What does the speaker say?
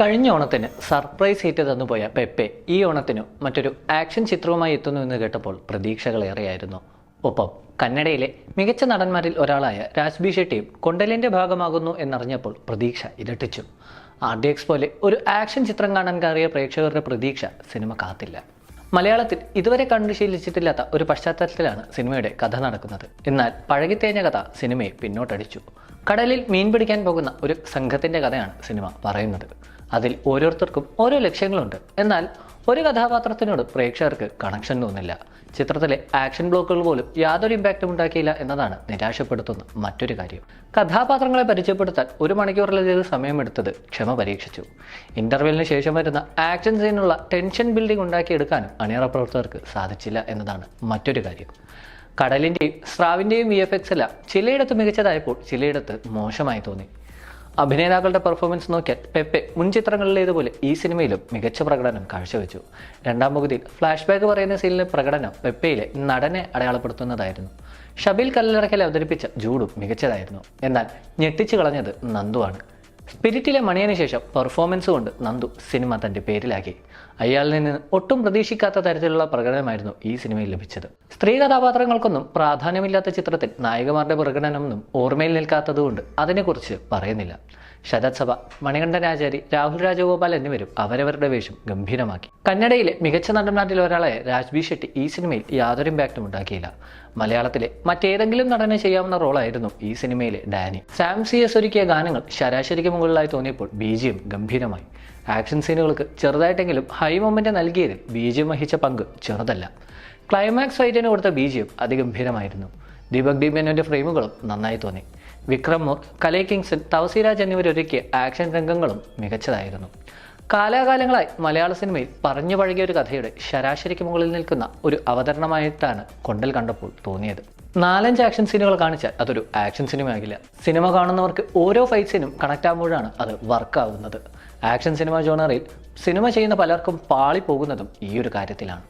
കഴിഞ്ഞ ഓണത്തിന് surprise hit തന്നുപോയ Pepe ഈ ഓണത്തിനു മറ്റൊരു ആക്ഷൻ ചിത്രവുമായി എത്തുന്നു എന്ന് കേട്ടപ്പോൾ പ്രതീക്ഷകളേറെയായിരുന്നു. ഒപ്പം കന്നഡയിലെ മികച്ച നടന്മാരിൽ ഒരാളായ രാജ്ബി ഷെട്ടിയും കൊണ്ടലിന്റെ ഭാഗമാകുന്നു എന്നറിഞ്ഞപ്പോൾ പ്രതീക്ഷ ഇരട്ടിച്ചു. ആർ ഡി എക്സ് പോലെ ഒരു ആക്ഷൻ ചിത്രം കാണാൻ കയറിയ പ്രേക്ഷകരുടെ പ്രതീക്ഷ സിനിമ കാത്തില്ല. മലയാളത്തിൽ ഇതുവരെ കണ്ടു ശീലിച്ചിട്ടില്ലാത്ത ഒരു പശ്ചാത്തലത്തിലാണ് സിനിമയുടെ കഥ നടക്കുന്നത്. എന്നാൽ പഴകിത്തേഞ്ഞ കഥ സിനിമയെ പിന്നോട്ടടിച്ചു. കടലിൽ മീൻ പിടിക്കാൻ പോകുന്ന ഒരു സംഘത്തിന്റെ കഥയാണ് സിനിമ പറയുന്നത്. അതിൽ ഓരോരുത്തർക്കും ഓരോ ലക്ഷ്യങ്ങളുണ്ട്. എന്നാൽ ഒരു കഥാപാത്രത്തിനോട് പ്രേക്ഷകർക്ക് കണക്ഷൻ തോന്നില്ല. ചിത്രത്തിലെ ആക്ഷൻ ബ്ലോക്കുകൾ പോലും യാതൊരു ഇമ്പാക്റ്റും ഉണ്ടാക്കിയില്ല എന്നതാണ് നിരാശപ്പെടുത്തുന്ന മറ്റൊരു കാര്യം. കഥാപാത്രങ്ങളെ പരിചയപ്പെടുത്താൻ ഒരു മണിക്കൂറിലധികം സമയമെടുത്തത് ക്ഷമ പരീക്ഷിച്ചു. ഇന്റർവെല്ലിന് ശേഷം വരുന്ന ആക്ഷൻ സീനുള്ള ടെൻഷൻ ബിൽഡിംഗ് ഉണ്ടാക്കിയെടുക്കാനും അണിയറ പ്രവർത്തകർക്ക് സാധിച്ചില്ല എന്നതാണ് മറ്റൊരു കാര്യം. കടലിന്റെയും സ്രാവിന്റെയും വി എഫ് എക്സ് എല്ലാം ചിലയിടത്ത് മികച്ചതായപ്പോൾ ചിലയിടത്ത് മോശമായി തോന്നി. അഭിനേതാക്കളുടെ പെർഫോമൻസ് നോക്കിയാൽ പെപ്പെ മുൻ ചിത്രങ്ങളിലേതുപോലെ ഈ സിനിമയിലും മികച്ച പ്രകടനം കാഴ്ചവെച്ചു. രണ്ടാം പകുതിയിൽ ഫ്ലാഷ് ബാക്ക് പറയുന്ന സീനിലെ പ്രകടനം പെപ്പയിലെ നടനെ അടയാളപ്പെടുത്തുന്നതായിരുന്നു. ഷബീൽ കല്ലിറക്കൽ അവതരിപ്പിച്ച ജൂഡും മികച്ചതായിരുന്നു. എന്നാൽ ഞെട്ടിച്ചു കളഞ്ഞത് നന്ദുവാണ്. സ്പിരിറ്റിലെ മണിയന് ശേഷം പെർഫോമൻസ് കൊണ്ട് നന്ദു സിനിമ തന്റെ പേരിലാക്കി. അയാളിൽ നിന്ന് ഒട്ടും പ്രതീക്ഷിക്കാത്ത തരത്തിലുള്ള പ്രകടനമായിരുന്നു ഈ സിനിമയിൽ ലഭിച്ചത്. സ്ത്രീ കഥാപാത്രങ്ങൾക്കൊന്നും പ്രാധാന്യമില്ലാത്ത ചിത്രത്തിൽ നായകമാരുടെ പ്രകടനമൊന്നും ഓർമ്മയിൽ നിൽക്കാത്തതുകൊണ്ട് അതിനെക്കുറിച്ച് പറയുന്നില്ല. ശരത് സഭ മണികണ്ഠനാചാരി രാഹുൽ രാജഗോപാൽ എന്നിവരും അവരവരുടെ വേഷം ഗംഭീരമാക്കി. കന്നഡയിലെ മികച്ച നടന്മാരിൽ ഒരാളായ രാജ്ബി ഷെട്ടി ഈ സിനിമയിൽ യാതൊരു ഇമ്പാക്റ്റും ഉണ്ടാക്കിയില്ല. മലയാളത്തിലെ മറ്റേതെങ്കിലും നടനെ ചെയ്യാവുന്ന റോളായിരുന്നു ഈ സിനിമയിലെ ഡാനി. സാം സി എസ് ഒരുക്കിയ ഗാനങ്ങൾ ശരാശരിക്ക് മുകളിലായി തോന്നിയപ്പോൾ ബി ജിയും ഗംഭീരമായി. ആക്ഷൻ സീനുകൾക്ക് ചെറുതായിട്ടെങ്കിലും ഹൈ മൊമെന്റ് നൽകിയതിൽ ബി ജിയും വഹിച്ച പങ്ക് ചെറുതല്ല. ക്ലൈമാക്സ് ഫൈറ്റിന് കൊടുത്ത ബി ജിയും അതിഗംഭീരമായിരുന്നു. ദീപക് ദീപേനന്റെ ഫ്രെയിമുകളും നന്നായി തോന്നി. വിക്രം മോർ കലൈ കിങ്സൺ തവസീരാജ് എന്നിവരൊരുക്കിയ ആക്ഷൻ രംഗങ്ങളും മികച്ചതായിരുന്നു. കാലാകാലങ്ങളായി മലയാള സിനിമയിൽ പറഞ്ഞു പഴകിയ ഒരു കഥയുടെ ശരാശരിക്ക് മുകളിൽ നിൽക്കുന്ന ഒരു അവതരണമായിട്ടാണ് കൊണ്ടൽ കണ്ടപ്പോൾ തോന്നിയത്. നാലഞ്ച് ആക്ഷൻ സീനുകൾ കാണിച്ചാൽ അതൊരു ആക്ഷൻ സിനിമ ആകില്ല സിനിമ കാണുന്നവർക്ക് ഓരോ ഫൈറ്റ്സിനും കണക്ട് ആകുമ്പോഴാണ് അത് വർക്കാവുന്നത് ആക്ഷൻ സിനിമ ജോണറിൽ സിനിമ ചെയ്യുന്ന പലർക്കും പാളിപ്പോകുന്നതും ഈ ഒരു കാര്യത്തിലാണ്.